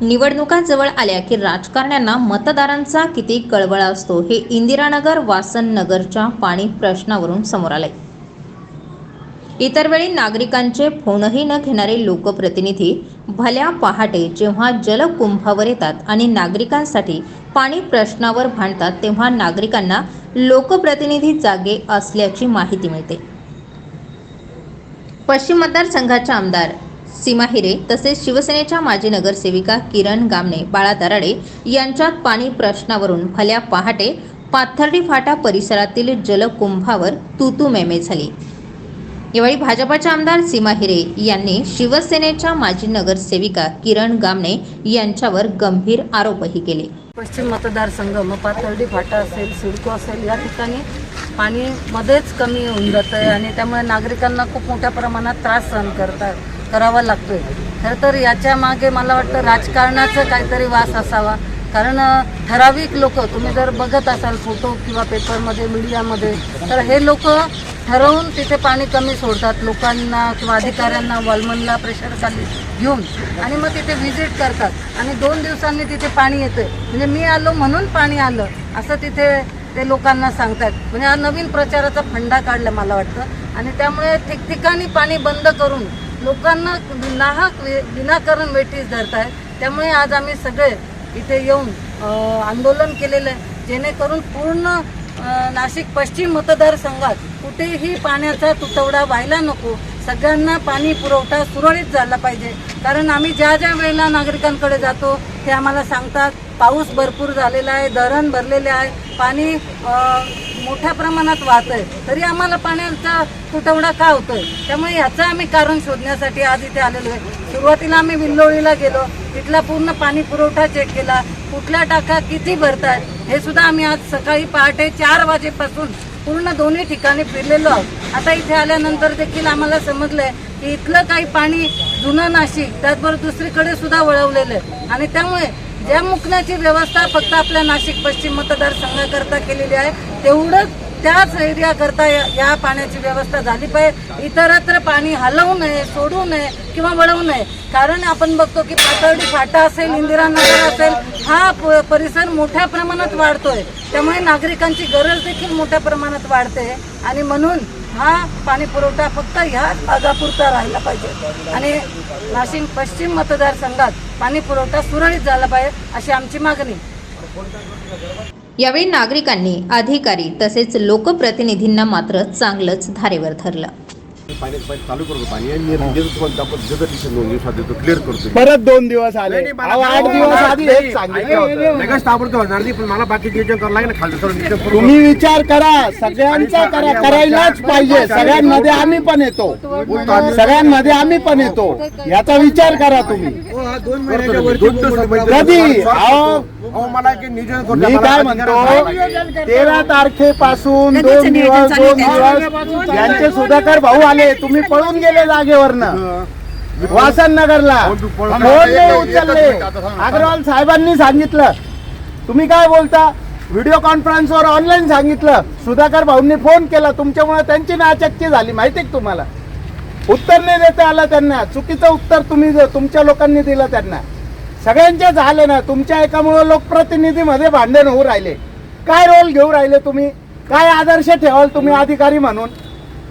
निवडणुका जवळ आल्या की राजकारण्यांना मतदारांचा किती कळवळा असतो हे इंदिरानगर वासन नगरच्या पाणी प्रश्नावरून समोर आले इतर वेळी नागरिकांचे फोनही न घेणारे लोकप्रतिनिधी भल्या पहाटे जेव्हा जलकुंभावर येतात आणि नागरिकांसाठी पाणी प्रश्नावर भांडतात तेव्हा नागरिकांना लोकप्रतिनिधी जागे असल्याची माहिती मिळते. पश्चिम मतदारसंघाच्या आमदार सीमा हिरे तसेच शिवसेनेच्या माजी नगरसेविका किरण गामणे बाळा दराडे यांच्यात पाणी प्रश्नावरून भल्या पहाटे पाथर्डी फाटा परिसरातील जलकुंभावर तुतू मेमे झाली. यावेळी भाजपाचे आमदार सीमा हिरे यांनी शिवसेनेच्या माजी नगरसेविका किरण गामणे यांच्यावर गंभीर आरोपही केले. पश्चिम मतदारसंघ मग पाथर्डी फाटा असेल सिडको असेल या ठिकाणी पाणी मध्येच कमी होऊन जातं आहे आणि त्यामुळे नागरिकांना खूप मोठ्या प्रमाणात त्रास सहन करतात. करावा लागतोय. खरं तर याच्या मागे मला वाटतं राजकारणाचं काहीतरी वास असावा. कारण ठराविक लोक तुम्ही जर बघत असाल फोटो किंवा पेपरमध्ये मीडियामध्ये तर हे लोक ठरवून तिथे पाणी कमी सोडतात. लोकांना किंवा अधिकाऱ्यांना वॉलमनला प्रेशर खाली घेऊन. आणि मग तिथे व्हिजिट करतात. आणि दोन दिवसांनी तिथे पाणी येतं म्हणजे मी आलो म्हणून पाणी आलं असं तिथे ते लोकांना सांगतात. म्हणजे हा नवीन प्रचाराचा फंडा काढला मला वाटतं. आणि त्यामुळे ठिकठिकाणी पाणी बंद करून लोकांना नाहक वे- विनाकारण वेठीस धरत आहेत त्यामुळे आज आम्ही सगळे इथे येऊन आंदोलन केलेलं आहे. जेणेकरून पूर्ण नाशिक पश्चिम मतदारसंघात कुठेही पाण्याचा तुटवडा व्हायला नको. सगळ्यांना पाणी पुरवठा सुरळीत झाला पाहिजे. कारण आम्ही ज्या ज्या वेळेला नागरिकांकडे जातो ते आम्हाला सांगतात पाऊस भरपूर झालेला आहे धरण भरलेले आहे. पाणी मोठ्या प्रमाणात वाहत आहे तरी आम्हाला पाण्याचा तुटवडा का होतोय? त्यामुळे ह्याचं आम्ही कारण शोधण्यासाठी आज इथे आलेलो आहे. सुरुवातीला आम्ही विल्लोळीला गेलो. तिथला पूर्ण पाणी पुरवठा चेक केला. कुठल्या टाका किती भरतायत हे सुद्धा आम्ही आज सकाळी पहाटे चार वाजेपासून पूर्ण दोन्ही ठिकाणी फिरलेलो आहोत. आता इथे आल्यानंतर देखील आम्हाला समजलंय की इथलं काही पाणी जुनं नाशिक त्याचबरोबर दुसरीकडे सुद्धा वळवलेलं आहे. आणि त्यामुळे ज्या मुकण्याची व्यवस्था फक्त आपल्या नाशिक पश्चिम मतदारसंघाकरता केलेली आहे तेवढंच त्याच एरियाकरता या या पाण्याची व्यवस्था झाली पाहिजे. इतरत्र पाणी हलवू नये सोडू नये किंवा वळवू नये. कारण आपण बघतो की पातळी फाटा असेल इंदिरानगर असेल हा प- परिसर मोठ्या प्रमाणात वाढतोय. त्यामुळे नागरिकांची गरज देखील मोठ्या प्रमाणात वाढते. आणि म्हणून हा पाणी पुरवठा फक्त ह्याच भागापुरता राहिला पाहिजे. आणि नाशिक पश्चिम मतदारसंघात पाणी पुरवठा सुरळीत झाला पाहिजे अशी आमची मागणी. यावेळी नागरिकांनी अधिकारी तसेच लोकप्रतिनिधींना मात्र चांगलंच धारेवर धरलं. पाणी पाणी चालू करतो पाणी आणि मी देतो तुम्हाला आपण डेझर्टेशन दोन दिवसात देतो क्लिअर करतो परत दोन दिवस आले. अहो, आठ दिवस आधी हेच सांगितलं होतं. लगेच ताबडतोब होणार नाही पण मला बाकी नियोजन करावं लागेल ना खाली सर तुम्ही विचार करा सगळ्यांचा करा करायलाच पाहिजे. सगळ्यांमध्ये आम्ही पण येतो. सगळ्यांमध्ये आम्ही पण येतो. याचा विचार करा तुम्ही. कधी? अहो मी काय आहे. म्हणतो तेरा तारखेपासून दोन दिवस दोन दिवस यांचे सुधाकर भाऊ आले. तुम्ही पळून गेले जागेवरनं. वासन नगरला फोन नाही उचलले. अग्रवाल साहेबांनी सांगितलं. तुम्ही काय बोलता? व्हिडिओ कॉन्फरन्सवर ऑनलाईन सांगितलं. सुधाकर भाऊंनी फोन केला. तुमच्यामुळे त्यांची नाचक्की झाली. माहिती का तुम्हाला? उत्तर नाही देता आलं त्यांना. चुकीचं उत्तर तुम्ही तुमच्या लोकांनी दिलं त्यांना. सगळ्यांचे झाले ना तुमच्या एकामुळे लोकप्रतिनिधीमध्ये भांडण होऊ राहिले. काय रोल घेऊ राहिले तुम्ही? काय आदर्श ठेवाल तुम्ही अधिकारी म्हणून?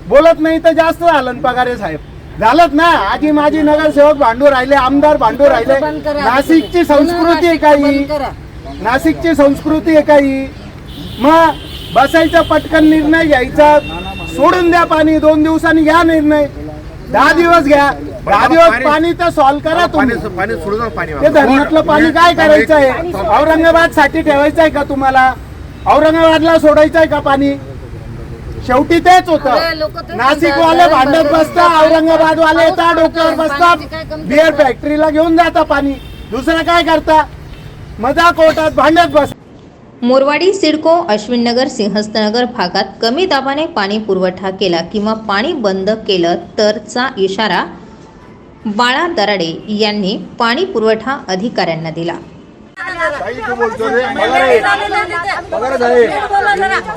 बोलत नाही तर जास्त झालं पगारे साहेब. झालंच ना आजी माझी नगरसेवक भांडू राहिले आमदार भांडू राहिले. नाशिकची संस्कृती आहे काही. नाशिकची संस्कृती आहे काही मग बसायचा पटकन निर्णय घ्यायचा. सोडून द्या पाणी दोन दिवसांनी घ्या निर्णय. दहा दिवस घ्या. दहा दिवस पाणी तर सॉल्व्ह करा तुम्ही. पाणी सोडू नका पाणी ते धरणातलं पाणी काय करायचं आहे औरंगाबादसाठी ठेवायचं आहे का तुम्हाला? औरंगाबादला सोडायचं आहे का पाणी? शेवटी तेच होतं. नाशिक वाले भांडत बसता औरंगाबाद वाले येतात डोक्यावर बसतात बिअर? फॅक्टरीला घेऊन जाता पाणी. दुसरं काय करता? मजाक होतात भांडत बस मोरवाडी सिडको अश्विननगर सिंहस्थनगर भागात कमी दाबाने पाणी पुरवठा केला किंवा पाणी बंद केलं तरचा इशारा बाळा दराडे यांनी पाणी पुरवठा अधिकाऱ्यांना दिला. तू बोलतो रे.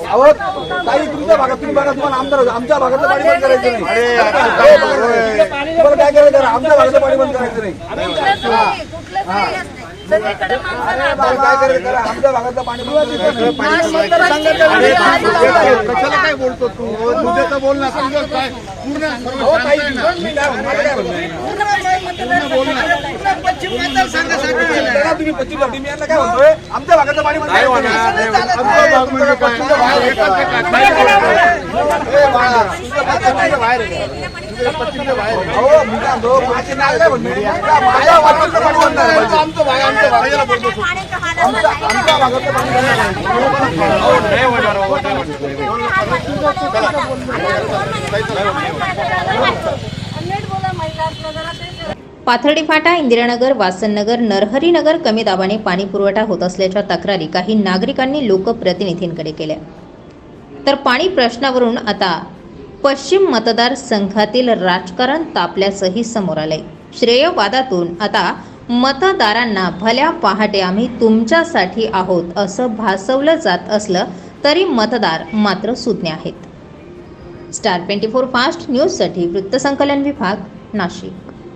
अहो तुमच्या भागात तुम्ही बघा तुम्हाला आमदार होता. आमच्या भागातलं पाणी बंद करायचं नाही. बघा रे. तुम्हाला काय करायचं? आमच्या भागातलं पाणी बंद करायचं नाही. नाही, कुठलंच नाही असते. सगळीकडे माणसाला कशाला काय बोलतो तू? तुझं तर बोल ना काय? पूर्ण तुम्ही पश्चिम मी यांना काय म्हणतोय आमच्या भागाचं पाणी म्हणजे. नाही बोला महिला असल्या जरा ते पाथर्डी फाटा इंदिरानगर वासननगर नरहरीनगर कमी दाबाने पाणी पुरवठा होत असल्याच्या तक्रारी काही नागरिकांनी लोकप्रतिनिधींकडे केल्या. तर पाणी प्रश्नावरून आता पश्चिम मतदार संघातील राजकारण तापल्याचंही समोर आलंय. श्रेयवादातून आता मतदारांना भल्या पहाटे आम्ही तुमच्यासाठी आहोत असं भासवलं जात असलं तरी मतदार मात्र सुज्ञ आहेत. स्टार ट्वेंटी फोर फास्ट न्यूजसाठी वृत्तसंकलन विभाग नाशिक.